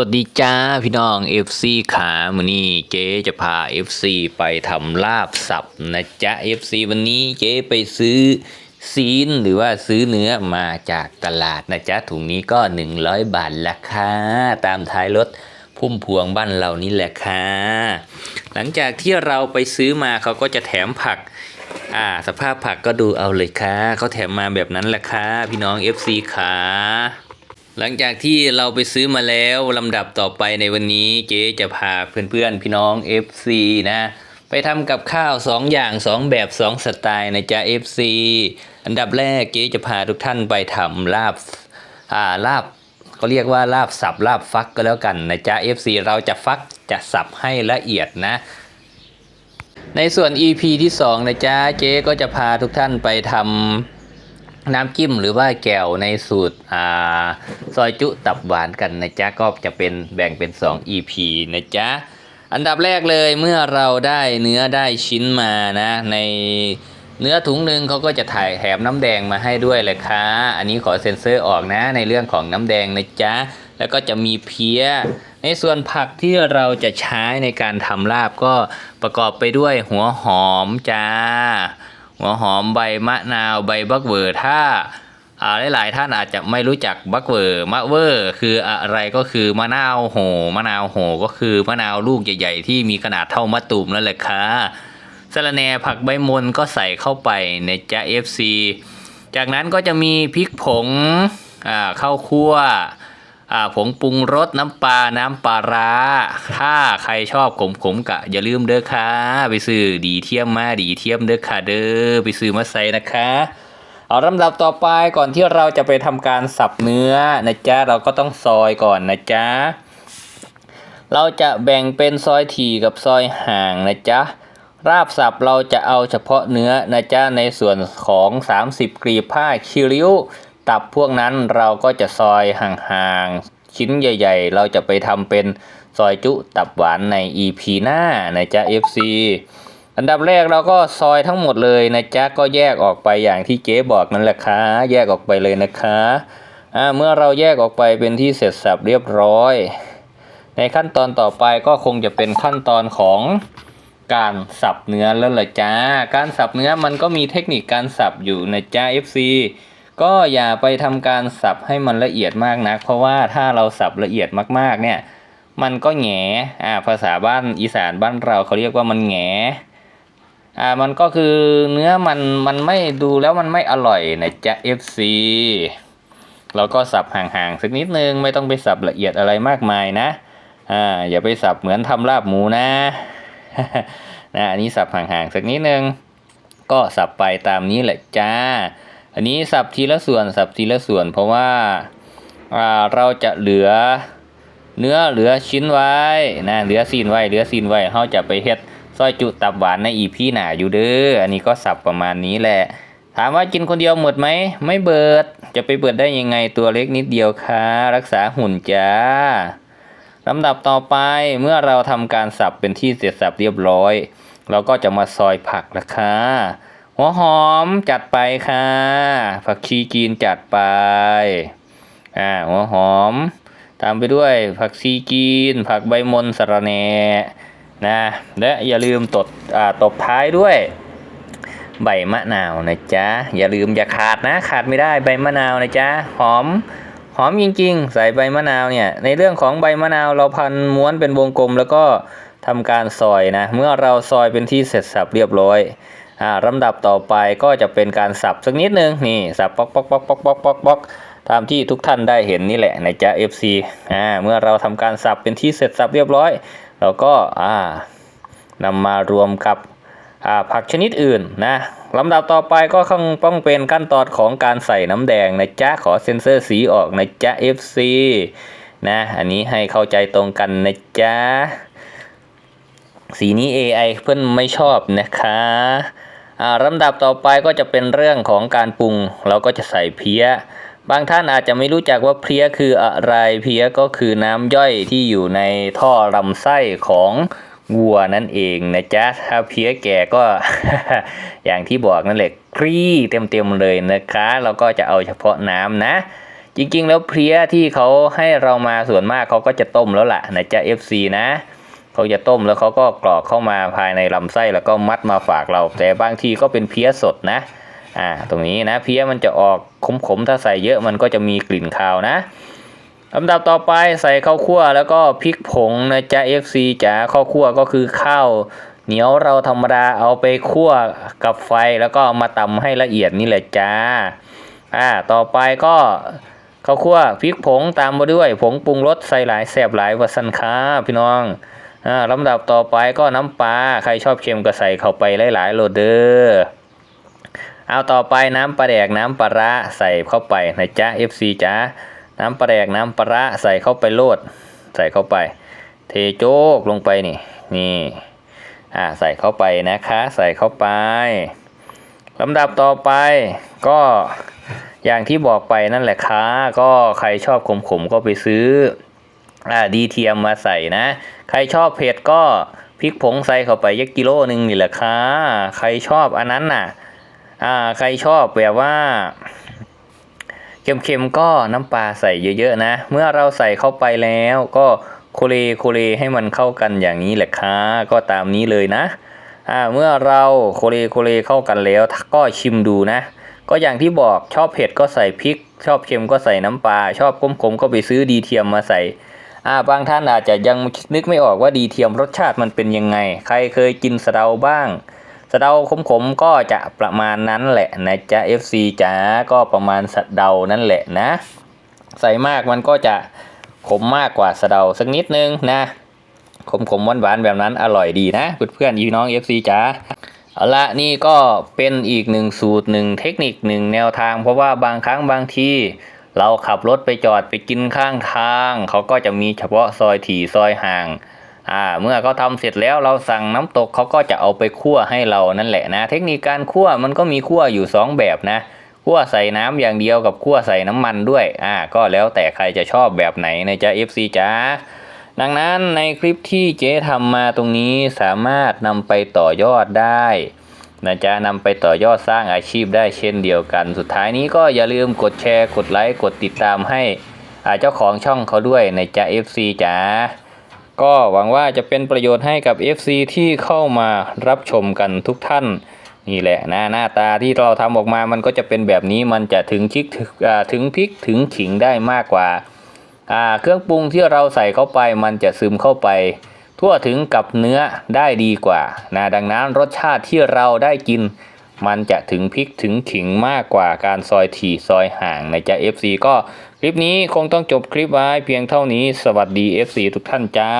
วัสดีจ้าพี่น้อง FC ขามือนี้เจ๊จะพา FC ไปทำลาบสับนะจ๊ะ FC วันนี้เจ๊ไปซื้อซีนหรือว่าซื้อเนื้อมาจากตลาดนะจ๊ะถุงนี้ก็ 100 บาทราคาตามท้ายรถพุ่มพวงบ้านเรานี่แหละค่ะ หลังจากที่เราไปซื้อมาเขาก็จะแถมผักอ่าสภาพผักก็ดูเอาเลยค่ะเขาแถมมาแบบนั้นแหละค่ะพี่น้อง FC ขา หลังจากที่เราไปซื้อมาแล้วลำดับต่อไปในวันนี้เจ๊จะพาเพื่อนๆ พี่น้อง FC นะ ไปทำกับข้าว 2 อย่าง 2 แบบ 2 สไตล์นะจ๊ะ FC อันดับแรกเจ๊จะพาทุกท่านไปทำลาบอ่าลาบเขาเรียกว่าลาบสับลาบฟักก็แล้วกันนะจ๊ะ FC เราจะฟักจะสับให้ละเอียดนะ ในส่วน EP ที่ 2 นะจ๊ะเจ๊ก็จะพาทุกท่านไปทำ น้ำจิ้มหรือว่าแก้วในสูตรอ่าซอยจุตับหวานกันนะจ๊ะก็จะเป็นแบ่งเป็น 2 EP นะจ๊ะอันดับแรกเลยเมื่อเราได้เนื้อได้ชิ้นมานะในเนื้อถุงหนึ่งเขาก็จะถ่ายแถมน้ำแดงมาให้ด้วยเลยค่ะอันนี้ขอเซ็นเซอร์ออกนะในเรื่องของน้ำแดงนะจ๊ะแล้วก็จะมีเพี้ย ในส่วนผักที่เราจะใช้ในการทำลาบก็ประกอบไปด้วยหัวหอมจ้า หัวหอมใบมะนาวใบบักเวอร์ถ้าอ่าหลายๆท่านอาจจะไม่รู้จักบักเวอร์มะเวอร์คืออะไรก็คือมะนาวโหมะนาวโหก็คือมะนาวลูกใหญ่ๆ ที่มีขนาดเท่ามะตูมนั่นแหละค่ะสะระแหน่ผักใบมนก็ใส่เข้าไปในจ้า FC จากนั้นก็จะมีพริกผงข้าวคั่ว ผงปรุงรสน้ำปลา น้ำปลาร้า ถ้าใครชอบขมขมๆกะ อย่าลืมเด้อค่ะ ไปซื้อดีเทียมมาดีเทียมเด้อค่ะเด้อไปซื้อมาใส่นะคะ เอาลำดับต่อไปก่อนที่เราจะไปทำการสับเนื้อนะจ๊ะเราก็ต้องซอยก่อนนะจ๊ะเราจะแบ่งเป็นซอยถี่กับซอยห่างนะจ๊ะราบสับเราจะเอาเฉพาะเนื้อนะจ๊ะในส่วนของ 30กรีบผ้าคิริ้ว ตับพวกนั้นเราก็จะซอยห่างๆ ชิ้นใหญ่ ๆ เราจะไปทำเป็นซอยจุตับหวานใน EP หน้านะจ๊ะ FC อันดับแรกเราก็ซอยทั้งหมดเลยนะจ๊ะก็แยกออกไปอย่างที่เจ๊บอกนั่นแหละค่ะแยกออกไปเลยนะคะอ่าเมื่อเราแยกออกไปเป็นที่เสร็จสับเรียบร้อย ในขั้นตอนต่อไปก็คงจะเป็นขั้นตอนของการสับเนื้อแล้วล่ะจ้า การสับเนื้อมันก็มีเทคนิคการสับอยู่นะจ้า FC ก็อย่าไปทำการสับให้มันละเอียดมากนัก เพราะว่าถ้าเราสับละเอียดมากๆเนี่ยมันก็แหงอ่าภาษาบ้านอีสานบ้านเราเขาเรียกว่ามันแหงอ่ามันก็คือเนื้อมันมันไม่ดูแล้วมันไม่อร่อยนะจ๊ะ FC เราก็สับห่างๆสักนิดนึงไม่ต้องไปสับละเอียดอะไรมากมายนะอ่าอย่าไปสับเหมือนทำลาบหมูนะนะอันนี้สับห่างๆสักนิดนึงก็สับไปตามนี้แหละจ้า อันนี้สับทีละส่วนสับทีละส่วน เพราะว่าาเราจะเหลือเนื้อเหลือชิ้นไว้นะเหลือซีนไว้เหลือซีนไว้เราจะไปเฮ็ดซอยจุตับหวานในอีพี่หนาอยู่เด้ออันนี้ก็สับประมาณนี้แหละ ถามว่ากินคนเดียวหมดไหมไม่เบิด จะไปเบิดได้ยังไงตัวเล็กนิดเดียวค่ะรักษาหุ่นจ้าลำดับต่อไปเมื่อเราทำการสับเป็นที่เสร็จสับเรียบร้อย เราก็จะมาซอยผักละคะ หัวหอมจัดไปค่ะ ผักชีจีนจัดไปอ่าหัวหอม ตามไปด้วยผักชีจีน ผักใบมนสระแหน่นะและอย่าลืมตดอ่าตบท้ายด้วย ใบมะนาวนะจ๊ะอย่าลืมอย่าขาดนะ ขาดไม่ได้ใบมะนาวนะจ๊ะหอมหอมจริงๆ ใส่ใบมะนาวเนี่ย ในเรื่องของใบมะนาวเราพันม้วนเป็นวงกลมแล้วก็ทำการซอยนะ เมื่อเราซอยเป็นที่เสร็จสับเรียบร้อย อ่าลำดับต่อไปก็จะเป็นการสับสักนิดนึงนี่สับป๊อกป๊อกป๊อกป๊อกป๊อกปอกปอกตามที่ทุกท่านได้เห็นนี่แหละนะจ๊ะ FC อ่าเมื่อเราทำการสับเป็นที่เสร็จสับเรียบร้อย เราก็อ่านำมารวมกับอ่าผักชนิดอื่นนะลำดับต่อไปก็คงต้องเป็นขั้นตอนของการใส่น้ำแดงนะจ๊ะขอเซ็นเซอร์สีออกนะจ๊ะ FC นะอันนี้ให้เข้าใจตรงกันนะจ๊ะสีนี้ AI เพื่อนไม่ชอบนะคะ ลำดับต่อไปก็จะเป็นเรื่องของการปรุง เราก็จะใส่เพี้ย บางท่านอาจจะไม่รู้จักว่าเพี้ยคืออะไรเพี้ยก็คือน้ำย่อยที่อยู่ในท่อลำไส้ของวัวนั่นเองนะจ๊ะถ้าเพี้ยแก่ก็ อย่างที่บอกนั่นแหละครี่เต็มๆเลยนะคะเราก็จะเอาเฉพาะน้ำนะ จริงๆ แล้วเพี้ยที่เขาให้เรามาส่วนมากเขาก็จะต้มแล้วล่ะนะจ๊ะ FC นะ เขาจะต้มแล้วเขาก็กรอกเข้ามาภายในลำไส้แล้วก็มัดมาฝากเรา แต่บางทีก็เป็นเพี้ยสดนะอ่าตรงนี้นะเพี้ยมันจะออกขมๆถ้าใส่เยอะมันก็จะมีกลิ่นคาวนะลำดับต่อไปใส่ข้าวคั่วแล้วก็พริกผงนะจ๊ะ FC จ๋าข้าวคั่วก็คือข้าวเหนียวเราธรรมดาเอาไปคั่วกับไฟแล้วก็มาตำให้ละเอียดนี่แหละจ้าอ่าต่อไปก็ข้าวคั่วพริกผงตามมาด้วย ผงปรุงรสใส่หลายแสบหลายวัสันค้าพี่น้อง ลำดับต่อไปก็น้ำปลาใครชอบเค็มก็ใส่เข้าไปหลายๆโหลดเด้อเอาต่อไปน้ำปลาแดกน้ำปลาร้าใส่เข้าไปนะจ๊ะ FC จ้าน้ำปลาแดกน้ำปลาร้าใส่เข้าไปโลด ใส่เข้าไป เทโจกลงไปนี่นี่อ่าใส่เข้าไปนะคะ ใส่เข้าไปลำดับต่อไปก็อย่างที่บอกไปนั่นแหละค่ะก็ใครชอบขมๆก็ไปซื้อ ดีเทียมมาใส่นะ ใครชอบเผ็ดก็พริกผงใส่เข้าไปยักกิโลหนึ่งนี่แหละค่ะใครชอบอันนั้นน่ะ อ่า ใครชอบแบบว่าเค็มๆก็น้ำปลาใส่เยอะๆนะ เมื่อเราใส่เข้าไปแล้วก็โคเลโคเลให้มันเข้ากันอย่างนี้แหละค่ะก็ตามนี้เลยนะ อ่า เมื่อเราโคเลโคเลเข้ากันแล้วก็ชิมดูนะ ก็อย่างที่บอกชอบเผ็ดก็ใส่พริก ชอบเค็มก็ใส่น้ำปลาชอบขมๆก็ไปซื้อดีเทียมมาใส่ บางท่านอาจจะยังนึกไม่ออกว่าดีเทียมรสชาติมันเป็นยังไง ใครเคยกินสะเดาบ้างสะเดาขมๆก็จะประมาณนั้นแหละนะจ๊ะ FC จ๋าก็ประมาณสะเดานั่นแหละนะ ใส่มากมันก็จะขมมากกว่าสะเดาสักนิดนึงนะขมๆหวานๆแบบนั้นอร่อยดีนะเพื่อนๆพี่น้อง FC จ๋าเอาละนี่ก็เป็นอีกหนึ่งสูตรหนึ่งเทคนิคหนึ่งแนวทาง เพราะว่าบางครั้งบางที เราขับรถไปจอดไปกินข้างทาง เขาก็จะมีเฉพาะซอยถี่ซอยห่างอ่าเมื่อเขาทำเสร็จแล้วเราสั่งน้ำตกเขาก็จะเอาไปคั่วให้เรานั่นแหละนะ เทคนิคการคั่วมันก็มีคั่วอยู่สองแบบนะคั่วใส่น้ำอย่างเดียวกับคั่วใส่น้ำมันด้วยอ่าก็แล้วแต่ใครจะชอบแบบไหนนะจ๊ะ FC จ้าดังนั้นในคลิปที่เจ๊ทำมาตรงนี้สามารถนำไปต่อยอดได้ นะจ๊ะนำไปต่อยอดสร้างอาชีพได้เช่นเดียวกัน สุดท้ายนี้ก็อย่าลืมกดแชร์ กดไลค์ กดติดตามให้เจ้าของช่องเขาด้วยนะจ๊ะ FC จ๋าก็หวังว่าจะเป็นประโยชน์ให้กับ FC ที่เข้ามารับชมกันทุกท่าน นี่แหละนะหน้าตาที่เราทำออกมามันก็จะเป็นแบบนี้มันจะถึงชิกถึงพริกถึงขิงได้มากกว่า เครื่องปรุงที่เราใส่เข้าไปมันจะซึมเข้าไป ทั่วถึงกับเนื้อได้ดีกว่านะดังนั้นรสชาติที่เราได้กิน มันจะถึงพริกถึงขิงมากกว่าการซอยถี่ซอยห่างนะจ๊ะ FC ก็คลิปนี้คงต้องจบคลิปไว้เพียงเท่านี้สวัสดี FC ทุกท่านจ้า